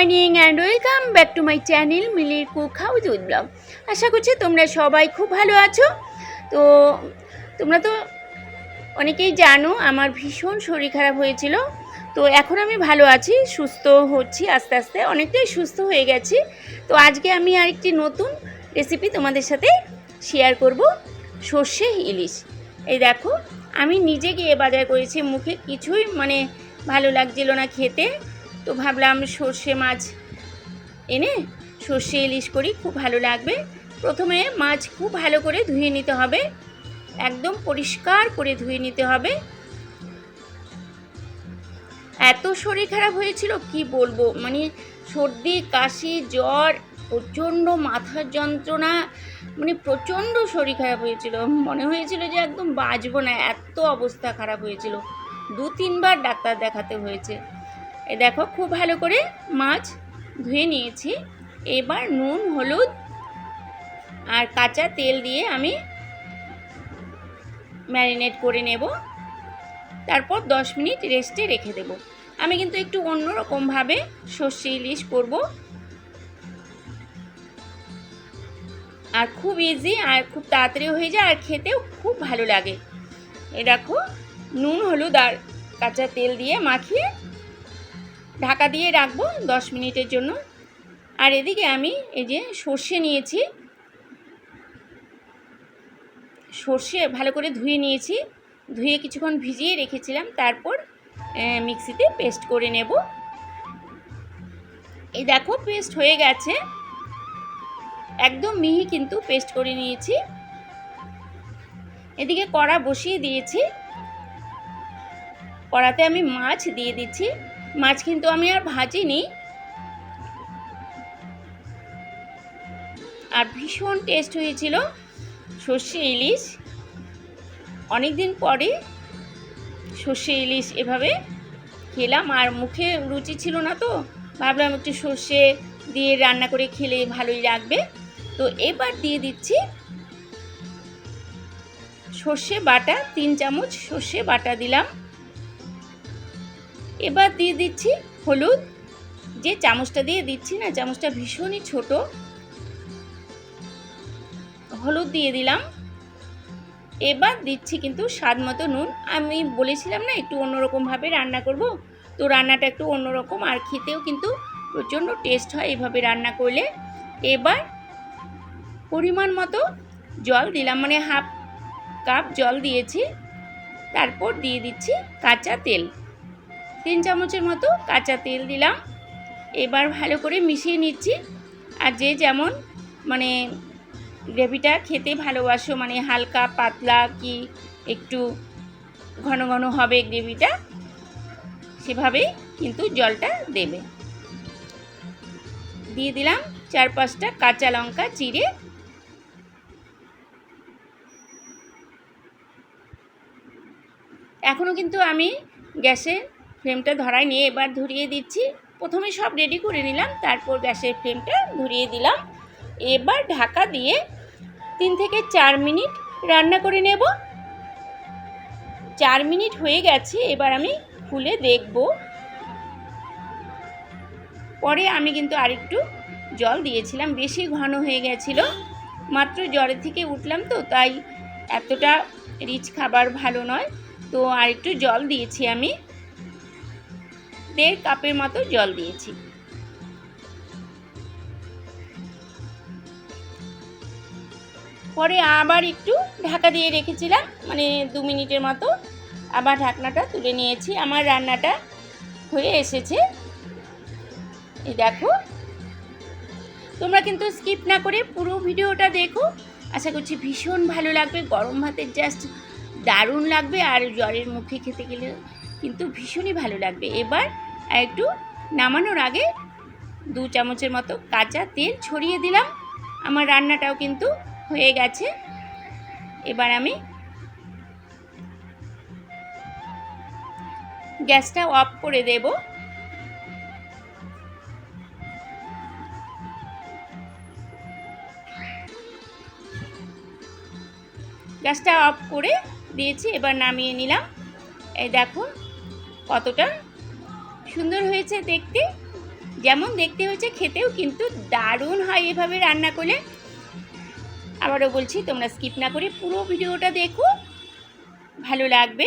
Morning and welcome back to my channel মিলির cook house with blog আশা করছি তোমরা সবাই খুব ভালো আছো। তো, তোমরা তো অনেকেই জানো, আমার ভীষণ শরীর খারাপ হয়েছিল। তো, এখন আমি ভালো আছি, সুস্থ হচ্ছি, আস্তে আস্তে অনেকটাই সুস্থ হয়ে গেছি। তো, আজকে আমি আরেকটি নতুন রেসিপি তোমাদের সাথে শেয়ার করব, সর্ষে ইলিশ। এই দেখো, আমি নিজে গিয়ে বাজার করেছি, মুখে কিছুই মানে ভালো লাগছিল না খেতে। তো ভাবলাম সর্ষে মাছ এনে সর্ষে ইলিশ করি, খুব ভালো লাগবে। প্রথমে মাছ খুব ভালো করে ধুয়ে নিতে হবে। একদম পরিষ্কার করে ধুয়ে নিতে হবে। এত শরীর খারাপ হয়েছিল, কি বলব? মানে সর্দি, কাশি, জ্বর, প্রচণ্ড মাথার যন্ত্রণা মানে প্রচণ্ড শরীর খারাপ হয়েছিল। মনে হয়েছিল যে একদম বাঁচবো না, এত অবস্থা খারাপ হয়েছিল। দু তিনবার ডাক্তার দেখাতে হয়েছে। এ দেখো, খুব ভালো করে মাছ ধুয়ে নিয়েছি। এবার নুন, হলুদ আর কাঁচা তেল দিয়ে আমি ম্যারিনেট করে নেব। তারপর দশ মিনিট রেস্টে রেখে দেব। আমি কিন্তু একটু অন্যরকমভাবে সর্ষে ইলিশ করব। আর খুব ইজি আর খুব তাড়াতাড়ি হয়ে যায়, আর খেতেও খুব ভালো লাগে। এ দেখো, নুন, হলুদ আর কাঁচা তেল দিয়ে মাখিয়ে ঢাকা দিয়ে রাখব দশ মিনিটের জন্য। আর এদিকে আমি এই যে সর্ষে নিয়েছি। সর্ষে ভালো করে ধুয়ে নিয়েছি। ধুয়ে কিছুক্ষণ ভিজিয়ে রেখেছিলাম। তারপর মিক্সিতে পেস্ট করে নেব। এই দেখো পেস্ট হয়ে গেছে। একদম মিহি কিন্তু পেস্ট করে নিয়েছি। এদিকে কড়া বসিয়ে দিয়েছি। কড়াতে আমি মাছ দিয়ে দিচ্ছি। মাছ কিন্তু আমি আর ভাজিনি। আর ভীষণ টেস্ট হয়েছিল সর্ষে ইলিশ। অনেক দিন পরে সর্ষে ইলিশ এভাবে খেলাম, আর মুখে রুচি ছিল না তো। ভাবলাম একটু সর্ষে দিয়ে রান্না করে খেলে ভালোই লাগবে। তো এবার দিয়ে দিচ্ছি সর্ষে বাটা, তিন চামচ সর্ষে বাটা দিলাম। এবার দিয়ে দিচ্ছি হলুদ। যে চামচটা দিয়ে দিচ্ছি না, চামচটা ভীষণই ছোট। হলুদ দিয়ে দিলাম। এবার দিচ্ছি কিন্তু স্বাদ মতো নুন। আমি বলেছিলাম না, একটু অন্যরকমভাবে রান্না করব। তো রান্নাটা একটু অন্যরকম আর খেতেও কিন্তু প্রচণ্ড টেস্ট হয় এভাবে রান্না করলে। এবার পরিমাণ মতো জল দিলাম মানে হাফ কাপ জল দিয়েছি। তারপর দিয়ে দিচ্ছি কাঁচা তেল। তিন চামচের মতো কাঁচা তেল দিলাম। এবার ভালো করে মিশিয়ে নিচ্ছি। আর যে যেমন মানে গ্রেভিটা খেতে ভালোবাসো মানে হালকা, পাতলা কি একটু ঘন ঘন হবে গ্রেভিটা, সেভাবেই কিন্তু জলটা দেবে। দিয়ে দিলাম চার পাঁচটা কাঁচা লঙ্কা চিড়ে। এখনও কিন্তু আমি গ্যাসের ফ্লেমটা ধরাই নিয়ে এবার ধরিয়ে দিচ্ছি। প্রথমে সব রেডি করে নিলাম, তারপর গ্যাসের ফ্লেমটা ধরিয়ে দিলাম। এবার ঢাকা দিয়ে তিন থেকে চার মিনিট রান্না করে নেব। চার মিনিট হয়ে গেছে, এবার আমি খুলে দেখব। পরে আমি কিন্তু আরেকটু জল দিয়েছিলাম, বেশি ঘন হয়ে গেছিল। মাত্র জ্বরের থেকে উঠলাম তো, তাই এতটা রিচ খাবার ভালো নয়। তো আরেকটু জল দিয়েছি আমি। দেড় কাপের মতো জল দিয়েছি। পরে আবার একটু ঢাকা দিয়ে রেখেছিলাম মানে দু মিনিটের মতো। আবার ঢাকনাটা তুলে নিয়েছি। আমার রান্নাটা হয়ে এসেছে। এই দেখো। তোমরা কিন্তু স্কিপ না করে পুরো ভিডিওটা দেখো। আশা করছি ভীষণ ভালো লাগবে। গরম ভাতের জাস্ট দারুণ লাগবে। আর জ্বরের মুখে খেতে গেলে কিন্তু ভীষণই ভালো লাগবে। এবার একটু নামানোর আগে দু চামচের মতো কাঁচা তেল ছড়িয়ে দিলাম। আমার রান্নাটাও কিন্তু হয়ে গেছে। এবার আমি গ্যাসটা অফ করে দেব। গ্যাসটা অফ করে দিয়েছি, এবার নামিয়ে নিলাম। এই দেখো কতটা সুন্দর হয়েছে দেখতে। যেমন দেখতে হয়েছে, খেতেও কিন্তু দারুণ হয় এভাবে রান্না করলে। আবারও বলছি, তোমরা স্কিপ না করে পুরো ভিডিওটা দেখো। ভালো লাগবে।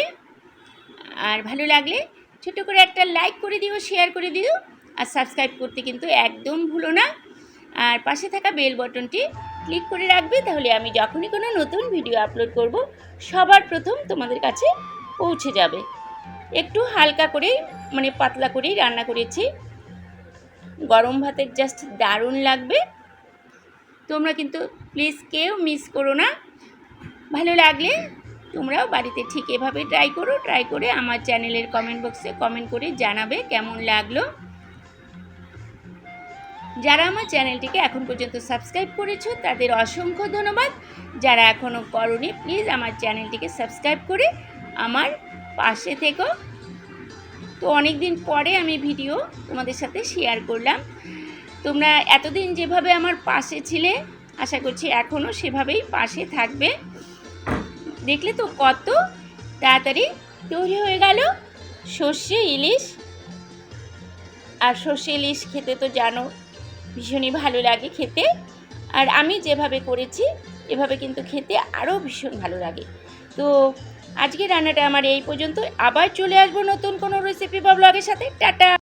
আর ভালো লাগলে ছোট করে একটা লাইক করে দিও শেয়ার করে দিও। আর সাবস্ক্রাইব করতে কিন্তু একদম ভুলো না। আর পাশে থাকা বেল বটনটি ক্লিক করে রাখবে, তাহলে আমি যখনই কোনো নতুন ভিডিও আপলোড করব, সবার প্রথম তোমাদের কাছে পৌঁছে যাবে। একটু হালকা করেই মানে পাতলা করেই রান্না করেছি। গরম ভাতের জাস্ট দারুণ লাগবে। তোমরা কিন্তু প্লিজ কেউ মিস করো না। ভালো লাগলে তোমরাও বাড়িতে ঠিক এভাবে ট্রাই করো ট্রাই করে আমার চ্যানেলের কমেন্ট বক্সে কমেন্ট করে জানাবে কেমন লাগল। যারা আমার চ্যানেলটিকে এখন পর্যন্ত সাবস্ক্রাইব করেছ, তাদের অসংখ্য ধন্যবাদ। যারা এখনও করনি প্লিজ আমার চ্যানেলটিকে সাবস্ক্রাইব করে আমার পাশে থেকো। তো অনেক দিন পরে আমি ভিডিও তোমাদের সাথে শেয়ার করলাম। তোমরা এতদিন যেভাবে আমার পাশে ছিলে, আশা করছি এখনও সেভাবেই পাশে থাকবে। দেখলে তো কত তাড়াতাড়ি তৈরি হয়ে গেল। সর্ষে, ইলিশ। আর সর্ষে, ইলিশ খেতে তো জানো, ভীষণই ভালো লাগে খেতে। আর আমি যেভাবে করেছি, এভাবে কিন্তু খেতে আরও ভীষণ ভালো লাগে। তো আজকে রান্নাটা আমার এই পর্যন্ত। আবার চলে আসব নতুন কোনো রেসিপি বা ব্লগের সাথে। টাটা!